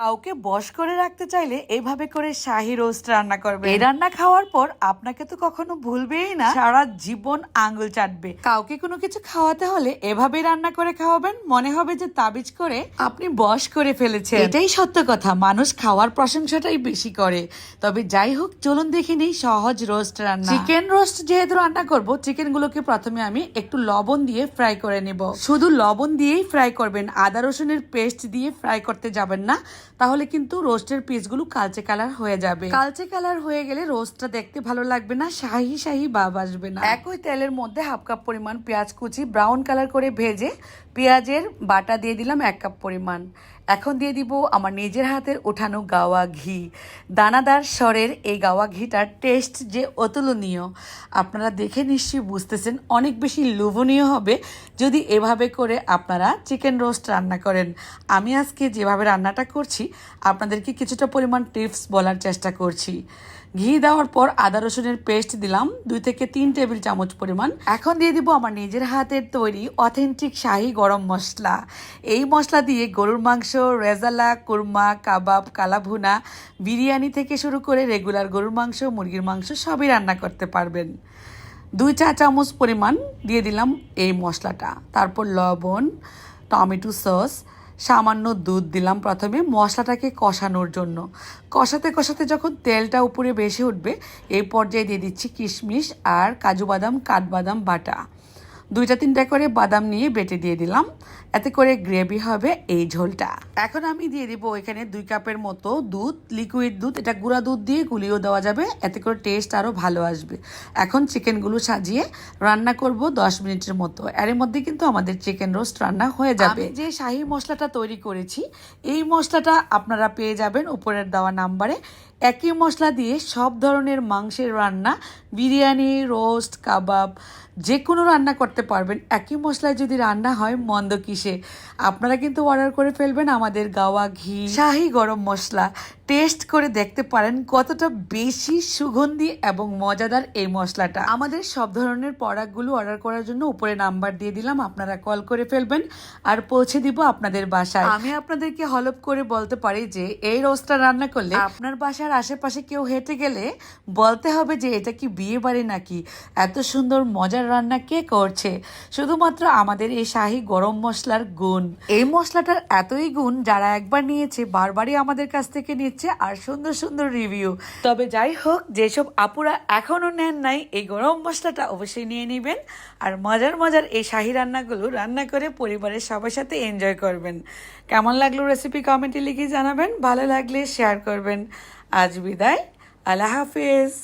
কাউকে বশ করে রাখতে চাইলে এইভাবে করে শাহি রোস্ট রান্না করবে। এই রান্না খাওয়ার পর আপনাকে তো কখনো ভুলবেই না। সারা জীবন আঙ্গুল চাটবে। কাউকে কোনো কিছু খাওয়াতে হলে এভাবেই রান্না করে খাওয়াবেন। মনে হবে যে তাবিজ করে আপনি বশ করে ফেলেছেন। এটাই সত্য কথা। মানুষ খাওয়ার প্রশংসাটাই বেশি করে। তবে যাই হোক, চলুন দেখে নিই সহজ রোস্ট রান্না। চিকেন রোস্ট যেহেতু রান্না করব চিকেন গুলোকে প্রথমে আমি একটু লবণ দিয়ে ফ্রাই করে নেব। শুধু লবণ দিয়েই ফ্রাই করবেন। আদা রসুনের পেস্ট দিয়ে ফ্রাই করতে যাবেন না। তাহলে কিন্তু রোস্টের পিসগুলো কালচে কালার হয়ে যাবে। কালচে কালার হয়ে গেলে রোস্টটা দেখতে ভালো লাগবে না শাহি শাহি ভাব আসবে না। একই তেলের মধ্যে হাফ কাপ পরিমাণ পেঁয়াজ কুচি ব্রাউন কালার করে ভেজে পেঁয়াজের বাটা দিয়ে দিলাম এক কাপ পরিমাণ। এখন দিয়ে দিব আমার নিজের হাতের ওঠানো গাওয়া ঘি। দানাদার স্বরের এই গাওয়া ঘিটার টেস্ট যে অতুলনীয়। আপনারা দেখে নিশ্চয়ই বুঝতেছেন অনেক বেশি লোভনীয় হবে যদি এভাবে করে আপনারা চিকেন রোস্ট রান্না করেন। আমি আজকে যেভাবে রান্নাটা করছি আপনাদেরকে কিছুটা পরিমাণ টিপস বলার চেষ্টা করছি। ঘি দেওয়ার পর আদা রসুনের পেস্ট দিলাম, দুই থেকে তিন টেবিল চামচ পরিমাণ। এখন দিয়ে দিব আমার নিজের হাতের তৈরি অথেন্টিক শাহি গরম মশলা। এই মশলা দিয়ে গরুর মাংস, রেজালা, কুরমা, কাবাব, কালাভুনা, বিরিয়ানি থেকে শুরু করে রেগুলার গরুর মাংস, মুরগির মাংস সবই রান্না করতে পারবেন। দুই চা চামচ পরিমাণ দিয়ে দিলাম এই মশলাটা। তারপর লবণ, টমেটো সস সামান্য দুধ দিলাম প্রথমে, মশলাটাকে কষানোর জন্য। কষাতে কষাতে যখন তেলটা উপরে বেশি উঠবে এই পর্যায়ে দিয়ে দিচ্ছি কিশমিশ আর কাজু বাদাম, কাঠবাদাম বাটা। দুইটা তিনটা করে বাদাম নিয়ে বেটে দিয়ে দিলাম। এতে করে গ্রেভি হবে এই ঝোলটা। এখন আমি দিয়ে দিব এখানে দুই কাপের মতো দুধ লিকুইড দুধ। এটা গুঁড়া দুধ দিয়ে গুলিয়েও দেওয়া যাবে। এতে করে টেস্ট আরও ভালো আসবে। এখন চিকেনগুলো সাজিয়ে রান্না করব দশ মিনিটের মতো। এর মধ্যে কিন্তু আমাদের চিকেন রোস্ট রান্না হয়ে যাবে। যে শাহি মশলাটা তৈরি করেছি, এই মশলাটা আপনারা পেয়ে যাবেন উপরের দেওয়া নাম্বারে। একই মশলা দিয়ে সব ধরনের মাংসের রান্না, বিরিয়ানি রোস্ট কাবাব যে কোনো রান্না করতে পারবেন। একই মশলায় যদি রান্না হয়, মন্দ কিসে? আপনারা কিন্তু অর্ডার করে ফেলবেন আমাদের গাওয়া ঘি, শাহি গরম মশলা। টেস্ট করে দেখতে পারেন কতটা বেশি সুগন্ধি এবং মজাদার এই মশলাটা। আমাদের সব ধরনের প্রোডাক্টগুলো অর্ডার করার জন্য উপরে নাম্বার দিয়ে দিলাম, আপনারা কল করে ফেলবেন আর পৌঁছে দিব আপনাদের বাসায়। আমি আপনাদেরকে হলপ করে বলতে পারি যে, এই রোস্টটা রান্না করলে আপনার বাসার আশেপাশে কেউ হেঁটে গেলে বলতে হবে যে, এটা কি বিয়ে বাড়ি নাকি? এত সুন্দর মজার রান্না কে করছে? শুধুমাত্র আমাদের এই শাহি গরম মশলার গুণ। এই মশলাটার এতই গুণ যারা একবার নিয়েছে, বারবারই আমাদের কাছ থেকে নিচ্ছে আর সুন্দর সুন্দর রিভিউ তবে যাই হোক, যেসব আপুরা এখনও নেন নাই, এই গরম মশলাটা অবশ্যই নিয়ে নেবেন। আর মজার মজার এই শাহি রান্নাগুলো রান্না করে পরিবারের সবার সাথে এনজয় করবেন। কেমন লাগল রেসিপি কমেন্টে লিখে জানাবেন, ভালো লাগলে শেয়ার করবেন। আজ বিদায়, আল্লাহ হাফিজ।